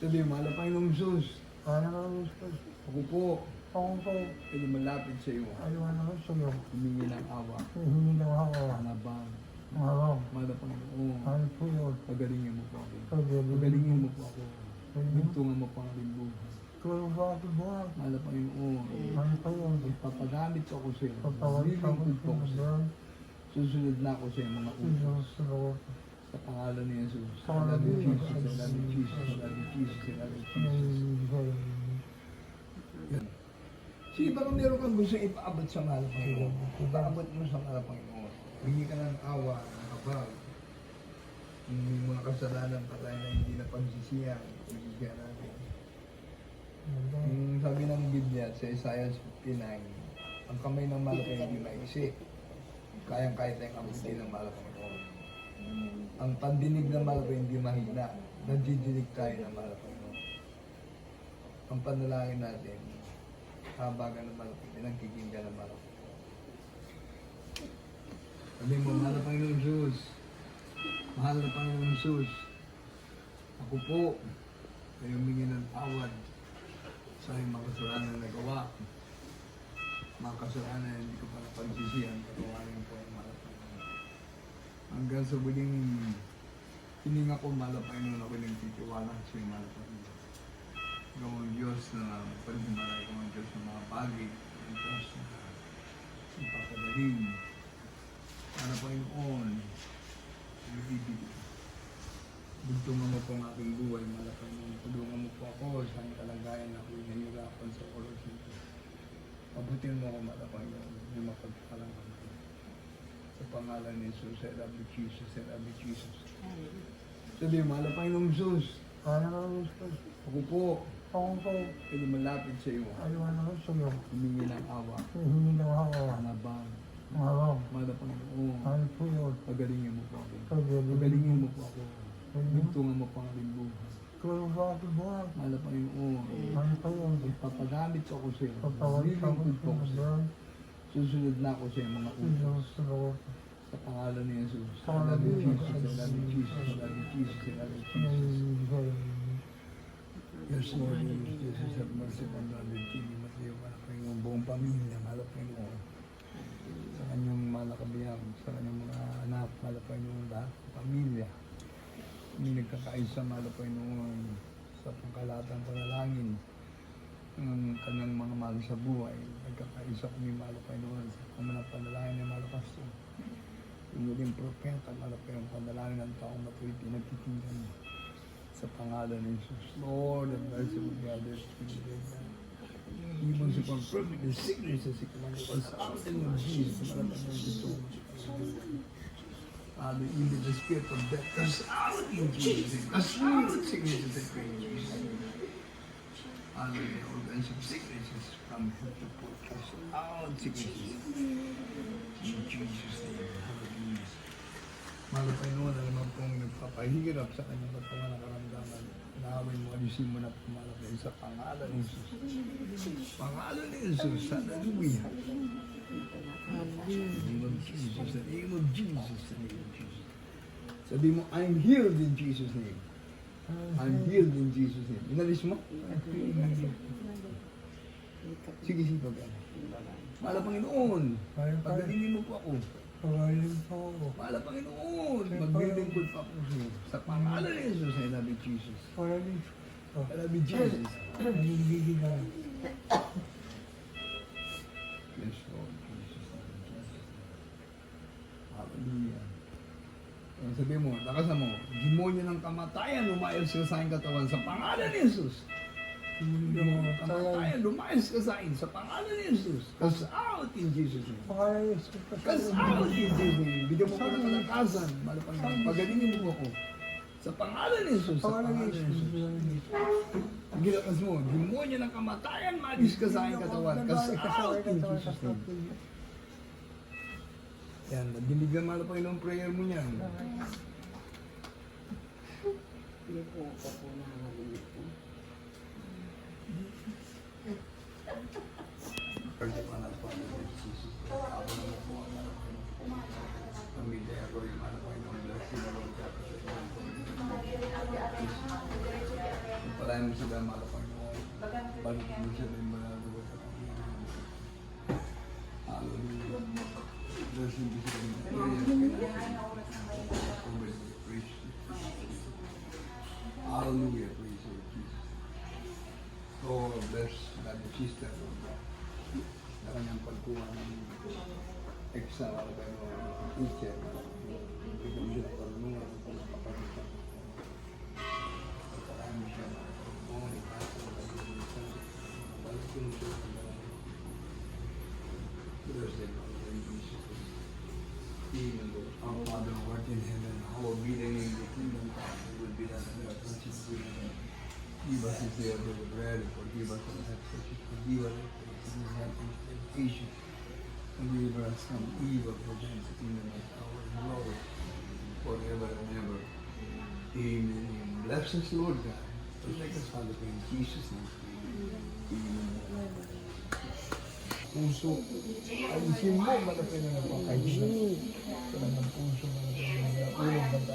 Sabi, mahal na Panginoong Jesus. Para naman gusto. Ako po, Ako po, ay lumalapit sa iyo. ayaw naman sa iyo. Humingi ng awa. Hihingi ng ako. Panabang. Araw. Mahal na Panginoon. Ano po yun? Pagalingin mo po ako. Pagaling. Pagalingin mo po ako. Bigtungan mo po ang aking buhay. Tulong ba ako buwan? Mahal na Panginoon. Ano pa yun? Ipapagamit ako sa iyo. Pagpawag sa Lilingkod po ako sa iyo. Susunod na ako sa iyo mga utos. Tulong sa Lord. Sa pangalan ni Jesus. Sa pangalan ni Jesus. I Jesus. love you, Jesus. I love you, Jesus. I love you, Jesus. Yan. Sige, baka meron kang gusto ipaabot sa mahal ng Panginoon. Ipaabot mo sa mahal ng Panginoon. Hingi ka ng awa, ng kapal. Kung may mga kasalanan pa tayo na hindi na pagsisiyan, pagsisiyan natin. Yung sabi ng Biblia sa Isaiah 59, ang kamay ng Panginoon hindi maisip. Kayang-kaya tayong abutin ng Panginoon. Ang pandinig ng Panginoon hindi mahina. Nagdidinig tayo ng Panginoon. Ang panalangin natin, habagan ng malaki, pinagkikinggan ng malaki. Sabi mo, mahal na Panginoon Jesus. Mahal na Panginoon Jesus. Ako po, ay humingi ng tawad sa aking mga kasalanan na nagawa. Mga kasalanan na hindi ko pa napagsisihan, patawarin po ang mahal na Panginoon. Hanggang sa muling hininga ko, na Panginoon, ako nagtitiwala sa iyo, mahal na Panginoon. Ikaw ang Diyos na pagbumalay ko ang Diyos ng mga bagay, ang Diyos na ipapadaling. Para Panginoon, ang ibig. Bugtungan mo po ang aking buhay, malapay mo. Tulungan mo po ako sa aking kalagayan na ako'y nahihirapan sa oras nito. Pabutin mo ako, malapay mo, na mapagkalangan ko. Sa pangalan ni Jesus, I love you, Jesus, I love you, Jesus. Sabi, malapay ng Jesus. Para naman gusto. Ako po, Ako po, ay lumalapit sa iyo. ayaw naman sa iyo. Humingi ng awa. Hihingi ng ako. Panabang. Araw. Mahal na Panginoon. Ano po yun? Pagalingin mo po ako. Pagaling. Pagalingin mo po ako. Bigtungan mo po ang aking buhay. Tulong ba ako buwan? Mahal na Panginoon. Ano pa yun? Ipapagamit ako sa iyo. Po ako sa iyo. Susunod na ako sa mga utos. sa. Sa pangalan ni Jesus. Sa pangalan ni Jesus. I love you, Jesus. I love you, Jesus. I love you, Jesus. Yes, Lord, Jesus, have mercy upon Lord, Jimmy Mateo, para po yung buong pamilya, po yung sa kanyang malakabiyang, sa kanyang mga anak, mahal po yung lahat, pamilya. Hindi nagkakaisa, po yung sa pangkalatang panalangin ng kanyang mga mahal sa buhay. Nagkakaisa kami, mahal po yung sa kamanang panalangin ng mahal pastor. Yung muling propeta, mahal po yung panalangin ng taong matuloy pinagtitingnan mo sa pangalan ni Jesus. Lord, have mercy on the others. Demons who confirm the sickness sa sikman ko. Sa akin ng Jesus, malaman ng gusto mo. Father, even the spirit of death, cast out in Jesus'. Cast out sicknesses and pain. Father, the organs of sicknesses from head to out sicknesses. In Jesus' name. Hallelujah. Mahal pa noon na naman pong nagpapahirap sa kanyang katawan na karamdaman. Naaway mo, alisin mo na pumalap na sa pangalan ni Jesus. Pangalan ni Jesus. Hallelujah. In the name of Jesus. The name of Jesus. The name of Jesus. Sabi mo, I'm healed in Jesus' name. I'm healed in Jesus' name. Inalis mo? Sige, sige, pag Mahal na Panginoon. Pagalingin mo po ako. Pagaling po ako. Mahal na Panginoon. Maglilingkod pa ako sa. Sa pangalan ni Jesus, I love you, Jesus. Pagaling po. I love you, Jesus. Kamatayan, lumayas ka sa aking katawan sa pangalan ni Jesus. Demonyo ng kamatayan, lumayas ka sa akin sa pangalan ni Jesus. Cast out in Jesus' name. Pagaling po. Cast out in Jesus' name. Bigyan mo ko ng kalakasan. Malapang pagalingin mo ako. Sa pangalan ni Jesus. Sa pangalan ni Jesus. Ginakas mo, demonyo ng kamatayan, malis ka sa aking katawan. Cast out in Jesus' name. Yan, nadinig na mahal pa yung prayer mo niyan. Hindi po ako po nakakalimutan po. Pwede pa na po ang Jesus. Ako na po ang pamilya ko yung mahal pa yung blessing mo. Palayan mo sila, mahal na Panginoon. Balik mo sila yung mga lugar sa Panginoon. Hallelujah. Bless him, bless him. Praise Hallelujah, praise you, Jesus. Lord, bless that sister, Lord God. Sa kanyang pagkuha ng exam, ano ba yung teacher. Bigyan mo siya ng karunungan kung kapag Pagkarami siya karunungan, ipasa Balik ko siya Bless them, Lord, Jesus'. Even our Father who art in heaven, hallowed be thy kingdom come, thy will be done on earth as it is. Give us this day our daily bread, forgive us our we forgive our debtors, and us temptation, deliver us from evil, for thine the kingdom and power and glory, forever and ever. Amen. Amen. Bless us, Lord God. Protect us, Father, in Jesus' name. Amen. Puso. Ayusin mo, malapit na napakaisa. Kailangan puso, malapit na ulo,